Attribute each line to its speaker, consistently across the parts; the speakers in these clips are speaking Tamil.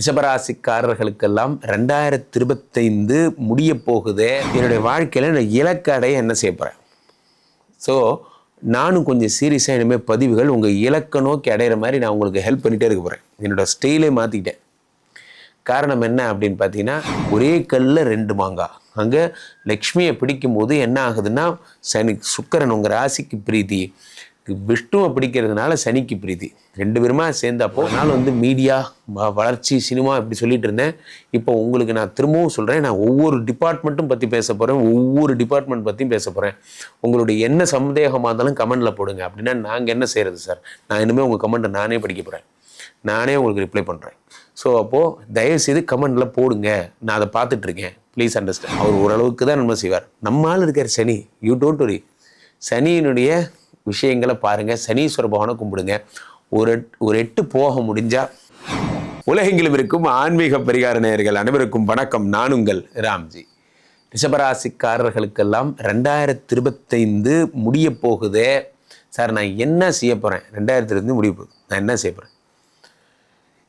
Speaker 1: ரிஷபராசிக்காரர்களுக்கெல்லாம் ரெண்டாயிரத்தி இருபத்தைந்து முடிய போகுதே. என்னுடைய வாழ்க்கையில் நான் இலக்கடைய என்ன செய்ய போகிறேன் ஸோ நானும் கொஞ்சம் சீரியஸாக இனிமேல் பதிவுகள் உங்கள் இலக்க நோக்கி அடையிற மாதிரி நான் உங்களுக்கு ஹெல்ப் பண்ணிகிட்டே இருக்க போகிறேன் என்னோட ஸ்டைலே மாற்றிக்கிட்டேன் காரணம் என்ன அப்படின்னு பார்த்தீங்கன்னா ஒரே கல்லில் ரெண்டு மாங்காய் அங்கே லக்ஷ்மியை பிடிக்கும் போது என்ன ஆகுதுன்னா சனி சுக்கரன் உங்கள் ராசிக்கு பிரீத்தி. விஷ்ணுவை பிடிக்கிறதுனால சனிக்கு பிரீதி ரெண்டு பேருமா சேர்ந்தப்போ அதனால் வந்து மீடியா வளர்ச்சி சினிமா இப்படி சொல்லிட்டு இருந்தேன். இப்போ உங்களுக்கு நான் திரும்பவும் சொல்கிறேன் நான் ஒவ்வொரு டிபார்ட்மெண்ட்டும் பற்றி பேச போகிறேன் ஒவ்வொரு டிபார்ட்மெண்ட் பற்றியும் பேச போகிறேன் உங்களுடைய என்ன சந்தேகமாக இருந்தாலும் கமெண்டில் போடுங்க. அப்படின்னா நாங்கள் என்ன செய்கிறது சார் நான் இனிமேல் உங்கள் கமெண்ட்டை நானே படிக்க போகிறேன் நானே உங்களுக்கு ரிப்ளை பண்ணுறேன் ஸோ அப்போது தயவுசெய்து கமெண்டில் போடுங்க. நான் அதை பார்த்துட்ருக்கேன் ப்ளீஸ் அண்டர்ஸ்டாண்ட் அவர் ஓரளவுக்கு தான் நம்ம செய்வார். நம்மால் இருக்கார் சனி. யூ டோன்ட் வரி சனியினுடைய விஷயங்களை பாருங்கள் சனீஸ்வர பகவானை கும்பிடுங்க. ஒரு எட்- ஒரு எட்டு போக முடிஞ்சால் உலகெங்கிலும் இருக்கும் ஆன்மீக பரிகார நேயர்கள் அனைவருக்கும் வணக்கம். நான் உங்கள் ராம்ஜி. ரிஷபராசிக்காரர்களுக்கெல்லாம் ரெண்டாயிரத்தி இருபத்தைந்து முடிய போகுதே. சார் நான் என்ன செய்ய போகிறேன் ரெண்டாயிரத்தி இருபத்தி முடிய போகுது. நான் என்ன செய்ய போகிறேன்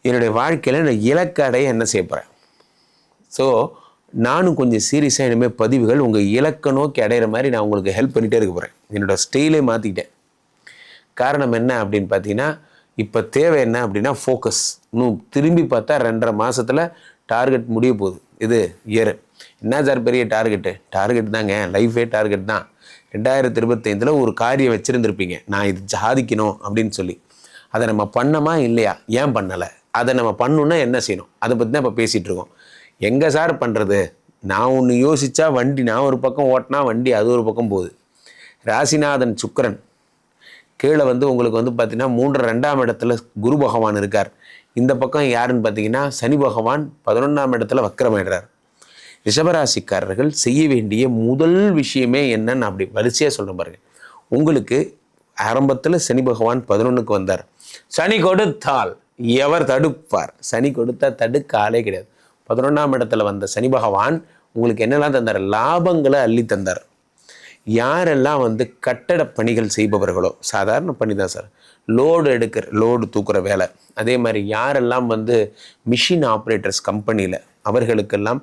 Speaker 1: என்னுடைய வாழ்க்கையில் நான் இலக்கடையை என்ன செய்ய போகிறேன் ஸோ நானும் கொஞ்சம் சீரியஸாக இனிமேல் பதிவுகள் உங்கள் இலக்க நோக்கி அடையிற மாதிரி நான் உங்களுக்கு ஹெல்ப் பண்ணிகிட்டே இருக்க போகிறேன் என்னோட ஸ்டைலே மாற்றிக்கிட்டேன் காரணம் என்ன அப்படின்னு பார்த்தீங்கன்னா இப்போ தேவை என்ன அப்படின்னா ஃபோக்கஸ் இன்னும் திரும்பி பார்த்தா ரெண்டரை மாதத்தில் டார்கெட் முடிய போகுது. இது இயர் என்ன சார் பெரிய டார்கெட்டு டார்கெட் தாங்க. லைஃபே டார்கெட் தான். ரெண்டாயிரத்தி இருபத்தைந்தில் ஒரு காரியம் வச்சுருந்துருப்பீங்க. நான் இது சாதிக்கணும் அப்படின்னு சொல்லி. அதை நம்ம பண்ணமா இல்லையா? ஏன் பண்ணலை? அதை நம்ம பண்ணணுன்னா என்ன செய்யணும்? அதை பற்றி தான் இப்போ பேசிகிட்டு இருக்கோம். எங்கே சார் பண்ணுறது நான் ஒன்று யோசித்தா வண்டி நான் ஒரு பக்கம் ஓட்டினா வண்டி அது ஒரு பக்கம் போகுது. ராசிநாதன் சுக்கரன். கீழே வந்து உங்களுக்கு வந்து பார்த்திங்கன்னா மூன்று ரெண்டாம் இடத்துல குரு பகவான் இருக்கார். இந்த பக்கம் யாருன்னு பார்த்தீங்கன்னா சனி பகவான் பதினொன்றாம் இடத்துல வக்கரமாயிடுறார். ரிஷபராசிக்காரர்கள் செய்ய வேண்டிய முதல் விஷயமே என்னன்னு அப்படி வரிசையாக சொல்கிறேன் பாருங்க. உங்களுக்கு ஆரம்பத்தில் சனி பகவான் பதினொன்றுக்கு வந்தார். சனி கொடுத்தால் எவர் தடுப்பார்? சனி கொடுத்தா தடுக்காலே கிடையாது. பதினொன்றாம் இடத்துல வந்த சனி பகவான் உங்களுக்கு என்னெல்லாம் தந்தார்? லாபங்களை அள்ளி தந்தார். யாரெல்லாம் வந்து கட்டட பணிகள் செய்பவர்களோ சாதாரண பணி தான் சார். லோடு எடுக்கிற லோடு தூக்குற வேலை. அதே மாதிரி யாரெல்லாம் வந்து மிஷின் ஆப்ரேட்டர்ஸ் கம்பெனியில் அவர்களுக்கெல்லாம்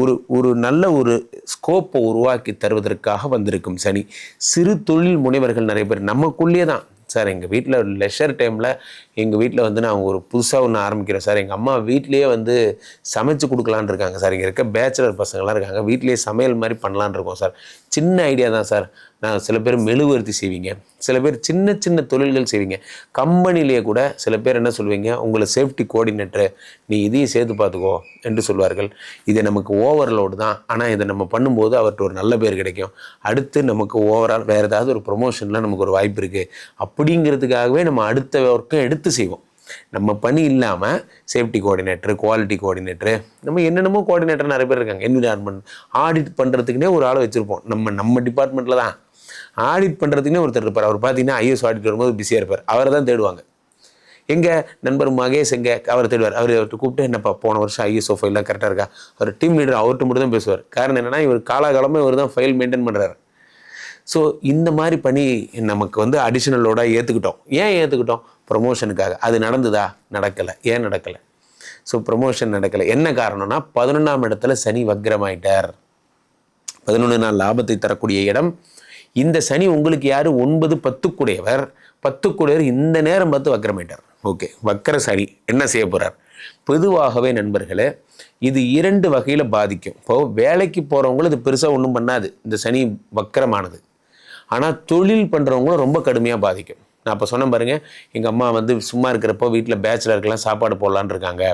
Speaker 1: ஒரு ஒரு நல்ல ஒரு ஸ்கோப்பை உருவாக்கி தருவதற்காக வந்திருக்கும் சனி. சிறு தொழில் முனைவர்கள் நிறைய பேர் நமக்குள்ளேயே தான். சார் எங்கள் வீட்டில் லெஷர் டைமில் எங்கள் வீட்டில் வந்து நான் ஒரு புதுசாக ஒன்று ஆரம்பிக்கிறேன் சார். எங்கள் அம்மா வீட்லேயே வந்து சமைச்சு கொடுக்கலான் இருக்காங்க சார். இங்கே இருக்க பேச்சுலர் பசங்களாம் இருக்காங்க. வீட்லேயே சமையல் மாதிரி பண்ணலான்னு இருக்கோம் சார். சின்ன ஐடியா தான் சார். நான் சில பேர் மெழுகுவர்த்தி செய்வீங்க. சில பேர் சின்ன சின்ன தொழில்கள் செய்வீங்க. கம்பெனிலேயே கூட சில பேர் என்ன சொல்வீங்க? உங்களை சேஃப்டி கோஆர்டினேட்டர் நீ இதையும் சேர்த்து பார்த்துக்கோ என்று சொல்வார்கள். இது நமக்கு ஓவர்லோடு தான். ஆனால் இதை நம்ம பண்ணும்போது அவர்கிட்ட ஒரு நல்ல பேர் கிடைக்கும். அடுத்து நமக்கு ஓவரால் வேறு ஏதாவது ஒரு ப்ரொமோஷனில் நமக்கு ஒரு வாய்ப்பு இருக்குது அப்படிங்கிறதுக்காகவே நம்ம அடுத்த ஒர்க்கும் எடுத்து செய்வோம். நம்ம பணி இல்லாமல் சேஃப்டி கோஆர்டினேட்டர் குவாலிட்டி கோஆர்டினேட்டர் நம்ம என்னென்னமோ கோஆர்டினேட்டர் நிறைய பேர் இருக்காங்க. என்விரான்மெண்ட் ஆடிட் பண்ணுறதுக்குனே ஒரு ஆளை வச்சுருப்போம். நம்ம நம்ம டிபார்ட்மெண்ட்டில் தான். ஆடிட் பண்ணுறதுக்குனே ஒருத்தர் இருப்பார். அவர் பார்த்தீங்கன்னா ஐஎஸ் ஆடிட் வரும்போது பிஸியாக இருப்பார். அவரை தான் தேடுவாங்க. எங்கள் நண்பர் மகேஷ் எங்கே அவர் தேடுவார். அவர் அவர்கிட்ட கூப்பிட்டு என்னப்பா போன வருஷம் ஐஎஸ்ஓ ஃபைல்லாம் கரெக்டாக இருக்கா? அவர் டீம் லீடர் அவர்கிட்ட மட்டும் தான் பேசுவார். காரணம் என்னன்னா இவர் காலாகாலமாக இவர் தான் ஃபைல் மெயின்டைன் பண்ணுறாரு ஸோ இந்த மாதிரி பண்ணி நமக்கு வந்து அடிஷ்னலோட ஏற்றுக்கிட்டோம் ஏன் ஏற்றுக்கிட்டோம் ப்ரொமோஷனுக்காக அது நடந்துதா? நடக்கலை. ஏன் நடக்கலை? ஸோ ப்ரொமோஷன் நடக்கலை. என்ன காரணம்னா பதினொன்றாம் இடத்துல சனி வக்ரமாயிட்டார். பதினொன்று நாள் லாபத்தை தரக்கூடிய இடம் இந்த சனி உங்களுக்கு யார்? ஒன்பது பத்துக்குடையவர். பத்துக்குடையவர் இந்த நேரம் பார்த்து வக்ரமாயிட்டார் ஓகே வக்கர சனி என்ன செய்ய போகிறார் பொதுவாகவே நண்பர்களே இது இரண்டு வகையில் பாதிக்கும். இப்போ வேலைக்கு போகிறவங்களும் இது பெருசாக ஒன்றும் பண்ணாது. இந்த சனி வக்கரமானது. ஆனால் தொழில் பண்ணுறவங்களும் ரொம்ப கடுமையாக பாதிக்கும். நான் அப்போ சொன்னேன் பாருங்கள் எங்கள் அம்மா வந்து சும்மா இருக்கிறப்போ வீட்டில் பேச்சுலருக்கெல்லாம் சாப்பாடு போடலான்ருக்காங்க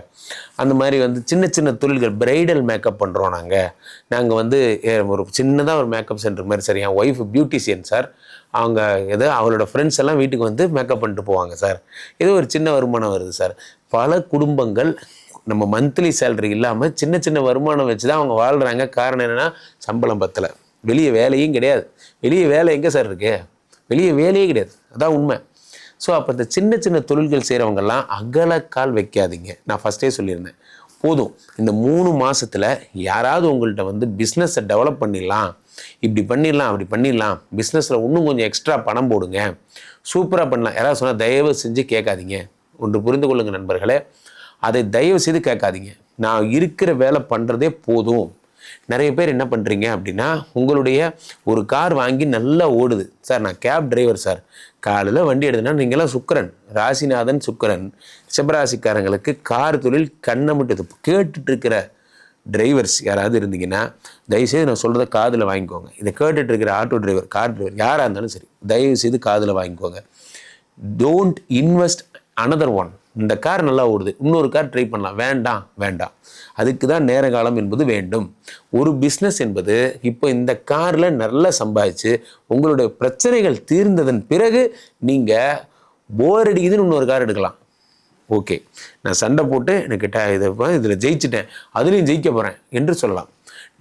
Speaker 1: அந்த மாதிரி வந்து சின்ன சின்ன தொழில்கள் பிரைடல் மேக்கப் பண்ணுறோம் நாங்கள் நாங்கள் வந்து ஒரு சின்னதாக ஒரு மேக்கப் சென்டர் மாதிரி சரி. என் ஒய்ஃப் பியூட்டிஷியன் சார். அவங்க ஏதோ அவளோட ஃப்ரெண்ட்ஸ் எல்லாம் வீட்டுக்கு வந்து மேக்கப் பண்ணிட்டு போவாங்க சார். ஏதோ ஒரு சின்ன வருமானம் வருது சார். பல குடும்பங்கள் நம்ம மந்த்லி சேலரி இல்லாமல் சின்ன சின்ன வருமானம் வச்சு தான் அவங்க வாழ்கிறாங்க காரணம் என்னென்னா சம்பளம் பத்தலை. வெளியே வேலையும் கிடையாது. வெளியே வேலை எங்கே சார் இருக்குது வெளியே வேலையே கிடையாது. அதான் உண்மை. ஸோ அப்போ இந்த சின்ன சின்ன தொழில்கள் செய்கிறவங்கெல்லாம் அகலக்கால் வைக்காதீங்க. நான் ஃபஸ்ட்டே சொல்லியிருந்தேன். போதும். இந்த மூணு மாதத்தில் யாராவது உங்கள்கிட்ட வந்து பிஸ்னஸை டெவலப் பண்ணிடலாம். இப்படி பண்ணிடலாம் அப்படி பண்ணிடலாம். பிஸ்னஸில் இன்னும் கொஞ்சம் எக்ஸ்ட்ரா பணம் போடுங்க. சூப்பராக பண்ணலாம். யாராவது சொன்னால் தயவு செஞ்சு கேட்காதீங்க. ஒன்று புரிந்து கொள்ளுங்கள் நண்பர்களே. அதை தயவு செய்து கேட்காதீங்க. நான் இருக்கிற வேலை பண்ணுறதே போதும். நிறைய பேர் என்ன பண்ணுறீங்க அப்படின்னா உங்களுடைய ஒரு கார் வாங்கி நல்லா ஓடுது. சார் நான் கேப் டிரைவர் சார். காலையில் வண்டி எடுத்தேன்னா நீங்களாம் சுக்கரன். ராசிநாதன் சுக்கரன். சிவராசிக்காரங்களுக்கு கார் தொழில் கண்ணை மட்டும் கேட்டுட்டு இருக்கிற டிரைவர்ஸ் யாராவது இருந்தீங்கன்னா தயவுசெய்து நான் சொல்கிறத காதில் வாங்கிக்கோங்க. இதை கேட்டுட்டு இருக்கிற ஆட்டோ டிரைவர் கார் டிரைவர் யாராக இருந்தாலும் சரி தயவுசெய்து காதில் வாங்கிக்கோங்க. டோன்ட் இன்வெஸ்ட் அனதர் ஒன் இந்த கார் நல்லா ஓடுது. இன்னொரு கார் ட்ரை பண்ணலாம். வேண்டாம் வேண்டாம். அதுக்கு தான் நேர காலம் என்பது வேண்டும். ஒரு பிஸ்னஸ் என்பது இப்போ இந்த காரில் நல்லா சம்பாதிச்சு உங்களுடைய பிரச்சனைகள் தீர்ந்ததன் பிறகு நீங்கள் போர் அடிக்குதுன்னு இன்னொரு கார் எடுக்கலாம். ஓகே நான் சண்டை போட்டு எனக்கு ட இதை இதில் ஜெயிச்சிட்டேன். அதுலேயும் ஜெயிக்க போகிறேன் என்று சொல்லலாம்.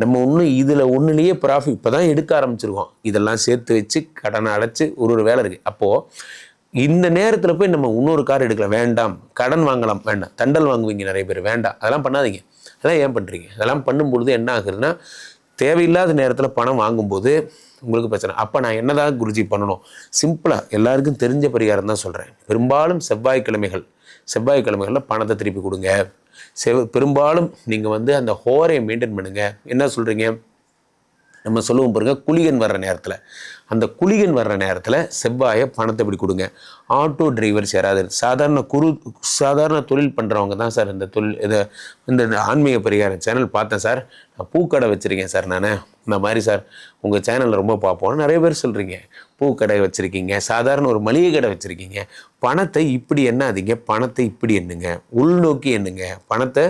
Speaker 1: நம்ம ஒன்றும் இதில் ஒன்றுலேயே ப்ராஃபிட் இப்போ தான் எடுக்க ஆரம்பிச்சிருக்கோம். இதெல்லாம் சேர்த்து வச்சு கடனை அடைச்சி ஒரு ஒரு வேலை இருக்குது அப்போது இந்த நேரத்தில் போய் நம்ம இன்னொரு கார் எடுக்கலாம். வேண்டாம். கடன் வாங்கலாம். வேண்டாம். தண்டல் வாங்குவீங்க நிறைய பேர். வேண்டாம். அதெல்லாம் பண்ணாதீங்க. அதெல்லாம் ஏன் பண்ணுறீங்க அதெல்லாம் பண்ணும்பொழுது என்ன ஆகுதுன்னா தேவையில்லாத நேரத்தில் பணம் வாங்கும்போது உங்களுக்கு பிரச்சனை. அப்போ நான் என்னதான் குருஜி பண்ணணும்? சிம்பிளாக எல்லாருக்கும் தெரிஞ்ச பரிகாரம் தான் சொல்கிறேன் பெரும்பாலும் செவ்வாய்க்கிழமைகள் செவ்வாய்க்கிழமைகளில் பணத்தை திருப்பி கொடுங்க. செவ் பெரும்பாலும் நீங்கள் வந்து அந்த ஹோரை மெயின்டைன் பண்ணுங்கள் என்ன சொல்கிறீங்க நம்ம சொல்லுவோம் பாருங்கள் குளிகன் வர்ற நேரத்தில். அந்த குளிகன் வர்ற நேரத்தில் செவ்வாயை பணத்தை இப்படி கொடுங்க. ஆட்டோ டிரைவர்ஸ் யாராவது சாதாரண குறு சாதாரண தொழில் பண்ணுறவங்க தான் சார் இந்த தொழில் இதை இந்த ஆன்மீக பரிகார சேனல் பார்த்தேன் சார். நான் பூக்கடை வச்சுருக்கேன் சார் நான். இந்த மாதிரி சார் உங்கள் சேனலில் ரொம்ப பார்ப்போம் நிறைய பேர் சொல்கிறீங்க பூக்கடை வச்சுருக்கீங்க. சாதாரண ஒரு மளிகை கடை வச்சுருக்கீங்க. பணத்தை இப்படி எண்ணாதீங்க. பணத்தை இப்படி எண்ணுங்க. உள்நோக்கி எண்ணுங்க. பணத்தை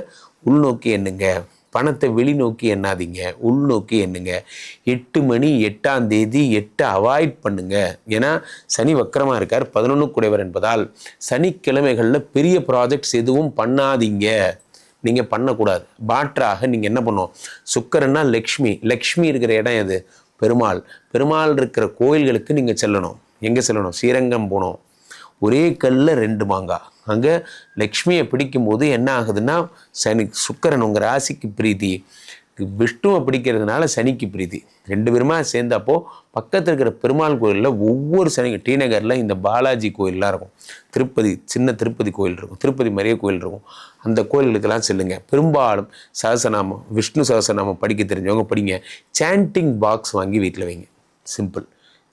Speaker 1: உள்நோக்கி எண்ணுங்க. பணத்தை வெளிநோக்கி எண்ணாதீங்க உள்நோக்கி எண்ணுங்க. எட்டு மணி எட்டாம் தேதி எட்டை அவாய்ட் பண்ணுங்க. ஏன்னா சனி வக்கரமாக இருக்கார் பதினொன்று குடைவர் என்பதால் சனிக்கிழமைகளில் பெரிய ப்ராஜெக்ட்ஸ் எதுவும் பண்ணாதீங்க. நீங்கள் பண்ணக்கூடாது. பாற்றாக நீங்கள் என்ன பண்ணும்? சுக்கரன்னா லக்ஷ்மி. லக்ஷ்மி இருக்கிற இடம் எது? பெருமாள். பெருமாள் இருக்கிற கோயில்களுக்கு நீங்கள் செல்லணும். எங்கே செல்லணும்? ஸ்ரீரங்கம் போகணும். ஒரே கல்லில் ரெண்டு மாங்காய் அங்கே லக்ஷ்மியை பிடிக்கும்போது என்ன ஆகுதுன்னா சனி சுக்கரன் உங்கள் ராசிக்கு பிரீதி விஷ்ணுவை பிடிக்கிறதுனால சனிக்கு பிரீதி ரெண்டு பேருமா சேர்ந்தப்போ பக்கத்தில் இருக்கிற பெருமாள் கோயிலில் ஒவ்வொரு சனி டி நகரில் இந்த பாலாஜி கோயிலெலாம் இருக்கும். திருப்பதி சின்ன திருப்பதி கோயில் இருக்கும். திருப்பதி மரிய கோயில் இருக்கும். அந்த கோயில்களுக்கெல்லாம் செல்லுங்க. பெரும்பாலும் சகசநாமம் விஷ்ணு சகசநாமம் படிக்க தெரிஞ்சவங்க படிங்க. சாண்டிங் பாக்ஸ் வாங்கி வீட்டில் வைங்க. சிம்பிள்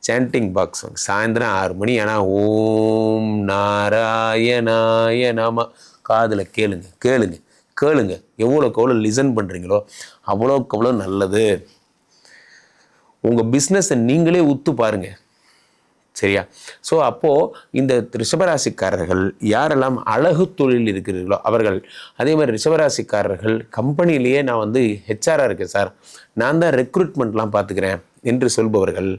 Speaker 1: சாண்டிங் பாக்ஸ் சாயந்தரம் ஆறு மணி ஆனால் ஓம் நாராயணாய நாம. காதில் கேளுங்க கேளுங்க கேளுங்க. எவ்வளோக்கு எவ்வளோ லிசன் பண்ணுறீங்களோ அவ்வளோக்கு அவ்வளோ நல்லது. உங்கள் பிஸ்னஸை நீங்களே உத்து பாருங்க. சரியா? ஸோ அப்போது இந்த ரிஷபராசிக்காரர்கள் யாரெல்லாம் அழகு தொழில் இருக்கிறீர்களோ அவர்கள் அதே மாதிரி ரிஷபராசிக்காரர்கள் கம்பெனிலேயே நான் வந்து ஹெச்ஆராக இருக்கேன் சார். நான் தான் ரெக்ரூட்மெண்ட்லாம் பார்த்துக்கிறேன். என்று சொல்பவர்கள்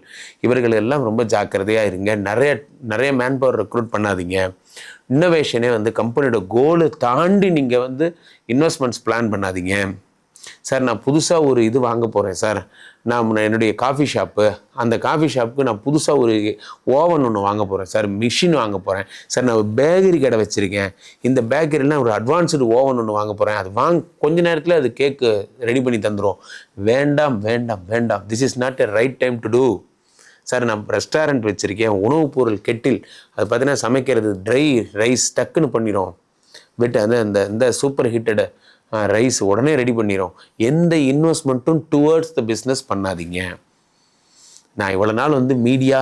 Speaker 1: இவர்கள் எல்லாம் ரொம்ப ஜாக்கிரதையாக இருங்க. நிறைய நிறைய மேன் பவர் ரெக்ரூட் பண்ணாதீங்க. இன்னோவேஷனே வந்து கம்பெனியோட கோலை தாண்டி நீங்கள் வந்து இன்வெஸ்ட்மெண்ட்ஸ் பிளான் பண்ணாதீங்க. சார் நான் புதுசாக ஒரு இது வாங்க போகிறேன் சார். நான் முன்ன என்னுடைய காஃபி ஷாப்பு அந்த காஃபி ஷாப்புக்கு நான் புதுசாக ஒரு ஓவன் ஒன்று வாங்க போகிறேன் சார். மிஷின் வாங்க போகிறேன் சார் நான் ஒரு பேக்கரி கடை வச்சுருக்கேன். இந்த பேக்கரியில் ஒரு அட்வான்ஸ்டு ஓவன் ஒன்று வாங்க போகிறேன் அது வாங்க கொஞ்ச நேரத்தில் அது கேக்கு ரெடி பண்ணி தந்துடும் வேண்டாம் வேண்டாம் வேண்டாம். This is not a right time to do sir நான் ரெஸ்டாரண்ட் வச்சுருக்கேன். உணவுப் பொருள் கெட்டில். அது பார்த்தீங்கன்னா சமைக்கிறது ட்ரை ரைஸ் டக்குன்னு பண்ணிடும் விட்டு அந்த இந்த இந்த சூப்பர் ஹிட்டடு ரைஸ் உடனே ரெடி பண்ணிடும் எந்த இன்வெஸ்ட்மெண்ட்டும் டுவர்ட்ஸ் த பிஸ்னஸ் பண்ணாதீங்க. நான் இவ்வளோ நாள் வந்து மீடியா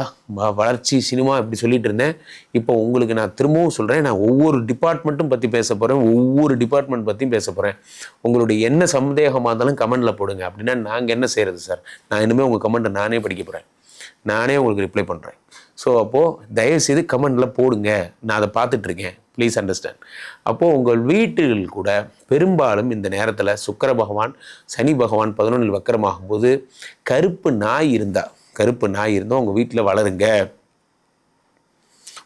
Speaker 1: வளர்ச்சி சினிமா இப்படி சொல்லிட்டு இருந்தேன். இப்போ உங்களுக்கு நான் திரும்பவும் சொல்கிறேன் நான் ஒவ்வொரு டிபார்ட்மெண்ட்டும் பற்றி பேச போகிறேன் ஒவ்வொரு டிபார்ட்மெண்ட் பற்றியும் பேச போகிறேன் உங்களுடைய என்ன சந்தேகமாக இருந்தாலும் கமெண்டில் போடுங்க. அப்படின்னா நாங்கள் என்ன செய்கிறது சார் நான் இனிமேல் உங்கள் கமெண்ட்டை நானே படிக்க போகிறேன் நானே உங்களுக்கு ரிப்ளை பண்ணுறேன் ஸோ அப்போது தயவுசெய்து கமெண்டில் போடுங்க. நான் அதை பார்த்துட்ருக்கேன். ப்ளீஸ் அண்டர்ஸ்டாண்ட் அப்போது உங்கள் வீட்டில் கூட பெரும்பாலும் இந்த நேரத்தில் சுக்கர பகவான் சனி பகவான் பதினொன்றில் வக்கரமாகும் போது கருப்பு நாய் இருந்தால் கருப்பு நாய் இருந்தால் உங்கள் வீட்டில் வளருங்க.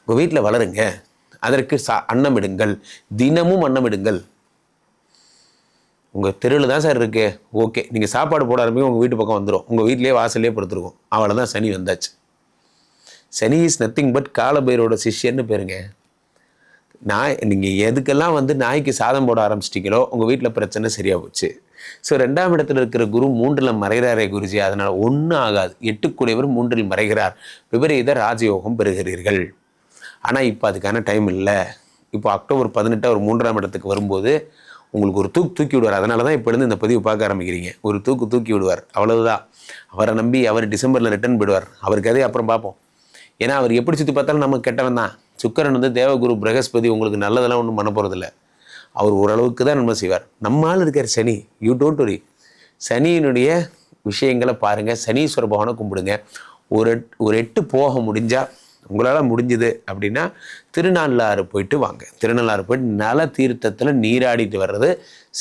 Speaker 1: உங்கள் வீட்டில் வளருங்க. அதற்கு சா அன்னமிடுங்கள். தினமும் அன்னமிடுங்கள். உங்கள் தெருவில் தான் சார் இருக்கு. ஓகே. நீங்கள் சாப்பாடு போட ஆரம்பிங்க உங்கள் வீட்டு பக்கம் வந்துடும் உங்கள் வீட்டிலேயே வாசல்லே படுத்துருக்கோம். அவ்வளோதான் சனி வந்தாச்சு. சனி இஸ் நத்திங் பட் காலபைரோட சிஷ்யன்னு பேருங்க நாய் நீங்கள் எதுக்கெல்லாம் வந்து நாய்க்கு சாதம் போட ஆரம்பிச்சிட்டிங்களோ உங்கள் வீட்டில் பிரச்சனை சரியாக போச்சு ஸோ ரெண்டாம் இடத்துல இருக்கிற குரு மூன்றில் மறைகிறாரே குருஜி அதனால் ஒன்றும் ஆகாது எட்டுக்குடையவர் மூன்றில் மறைகிறார் விபரீத ராஜயோகம் பெறுகிறீர்கள் ஆனால் இப்போ அதுக்கான டைம் இல்லை இப்போ அக்டோபர் பதினெட்டு ஒரு மூன்றாம் இடத்துக்கு வரும்போது உங்களுக்கு ஒரு தூக்கு தூக்கி விடுவார் அதனால தான் இப்போ இருந்து இந்த பதிவு பார்க்க ஆரம்பிக்கிறீங்க ஒரு தூக்கு தூக்கி விடுவார் அவ்வளவுதான் அவரை நம்பி அவர் டிசம்பரில் ரிட்டர்ன் போயிடுவார் அவர் கதையை அப்புறம் பார்ப்போம் ஏன்னா அவர் எப்படி சுற்றி பார்த்தாலும் நம்ம கெட்டவன் தான். சுக்கரன் வந்து தேவகுரு பிரகஸ்பதி உங்களுக்கு நல்லதெல்லாம் ஒன்றும் பண்ண போகிறதில்ல அவர் ஓரளவுக்கு தான் நன்மை செய்வார். நம்மால் இருக்கார் சனி. யூ டோன்ட் வரி சனியினுடைய விஷயங்களை பாருங்கள் சனீஸ்வர பகவானை கும்பிடுங்க. ஒரு எட்- ஒரு எட்டு போக முடிஞ்சால் உங்களால் முடிஞ்சுது அப்படின்னா திருநள்ளாறு போயிட்டு வாங்க. திருநள்ளாறு போயிட்டு நல தீர்த்தத்தில் நீராடிட்டு வர்றது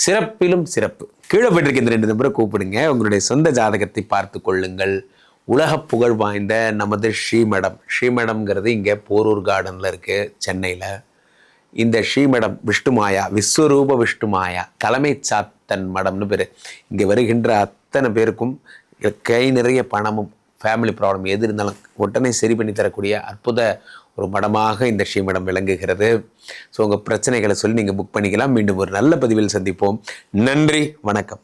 Speaker 1: சிறப்பிலும் சிறப்பு. கீழே போயிட்டு இந்த ரெண்டு நம்பரை கூப்பிடுங்க. உங்களுடைய சொந்த ஜாதகத்தை பார்த்து கொள்ளுங்கள். உலக புகழ் வாய்ந்த நமது ஸ்ரீமடம். ஸ்ரீமடம்ங்கிறது இங்கே போரூர் கார்டனில் இருக்குது சென்னையில். இந்த ஸ்ரீமடம் விஷ்ணுமாயா விஸ்வரூப விஷ்ணுமாயா தலைமை சாத்தன் மடம்னு பேர். இங்கே வருகின்ற அத்தனை பேருக்கும் கை நிறைய பணமும் ஃபேமிலி ப்ராப்ளம் எது இருந்தாலும் உடனே சரி பண்ணி தரக்கூடிய அற்புத ஒரு மடமாக இந்த ஸ்ரீமடம் விளங்குகிறது. ஸோ உங்கள் பிரச்சனைகளை சொல்லி நீங்கள் புக் பண்ணிக்கலாம். மீண்டும் ஒரு நல்ல பதிவில் சந்திப்போம். நன்றி வணக்கம்.